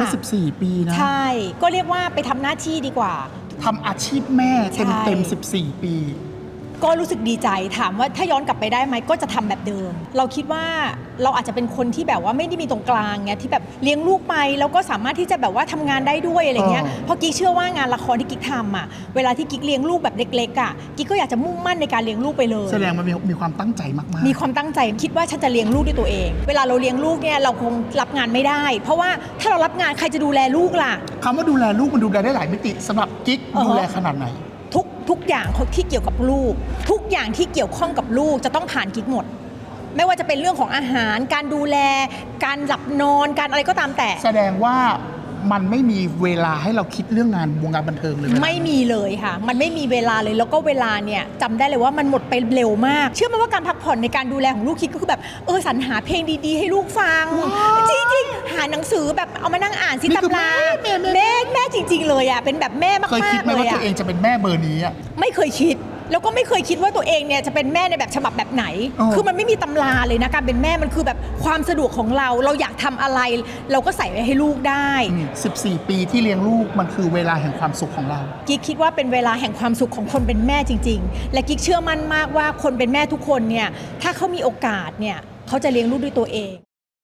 มา14 ปีนะใช่ ก็เรียกว่าไปทำหน้าที่ดีกว่า ทำอาชีพแม่เต็มใช่เต็ม14 ปี ก็รู้สึกดีใจถามว่าถ้าย้อนกลับไปได้ไหมก็จะทำแบบเดิม เราคิดว่าเราอาจจะเป็นคนที่แบบว่าไม่ได้มีตรงกลางไงที่แบบเลี้ยงลูกไปแล้วก็สามารถที่จะแบบว่าทำงานได้ด้วยอะไรเงี้ยอ๋อเพราะกิ๊กเชื่อว่างานละครที่กิ๊กทำอะเวลาที่กิ๊กเลี้ยงลูกแบบเล็กๆอะกิ๊กก็อยากจะมุ่งมั่นในการเลี้ยงลูกไปเลยแสดงมันมีมีความตั้งใจมากๆ มีความตั้งใจคิดว่าฉันจะเลี้ยงลูกด้วยตัวเอง เวลาเราเลี้ยงลูกเนี่ยเราคงรับงานไม่ได้ เพราะว่าถ้าเรารับงานใครจะดูแลลูกล่ะคำว่าดูแลลูกมันดูแลได้หลายมิติสำหรับกิ๊กอ่าฮะดูแลขนาดไหน ทุกทุกอย่างที่เกี่ยวกับลูก ทุกอย่างที่เกี่ยวข้องกับลูกจะต้องผ่านกิ๊กหมด ไม่ว่าจะเป็นเรื่องของอาหาร การดูแล การหลับนอนการอะไรก็ตามแต่ แสดงว่ามันไม่มีเวลาให้เราคิดเรื่องงานวงการบันเทิงเลยเวลาไม่มีเลยค่ะ มันไม่มีเวลาเลยแล้วก็เวลาเนี่ยจำได้เลยว่ามันหมดไปเร็วมาก เชื่อไหมว่าการพักผ่อนในการดูแลของลูกคิดก็คือแบบเออสรรหาเพลงดีๆ ให้ลูกฟัง จริงๆ หาหนังสือแบบเอามานั่งอ่านสินี่คือตำราแม่แม่แม่แม่จ ริง ๆ เลยอะเป็นแบบแม่มากเคยคิดๆไหมเลว่ายตัอะวเองจะเป็นแม่เบอร์นี้อะไม่เคยคิด แล้วก็ไม่เคยคิดว่าตัวเองเนี่ยจะเป็นแม่ในแบบฉบับแบบไหน อ๋อ คือมันไม่มีตำราเลยนะการเป็นแม่มันคือแบบความสะดวกของเรา เราอยากทำอะไร เราก็ใส่ไว้ให้ลูกได้อืม14 ปีที่เลี้ยงลูกมันคือเวลาแห่งความสุขของเรา กิ๊กคิดว่าเป็นเวลาแห่งความสุขของคนเป็นแม่จริง ๆ และกิ๊กเชื่อมั่นมากว่าคนเป็นแม่ทุกคนเนี่ย ถ้าเขามีโอกาสเนี่ย เขาจะเลี้ยงลูกด้วยตัวเอง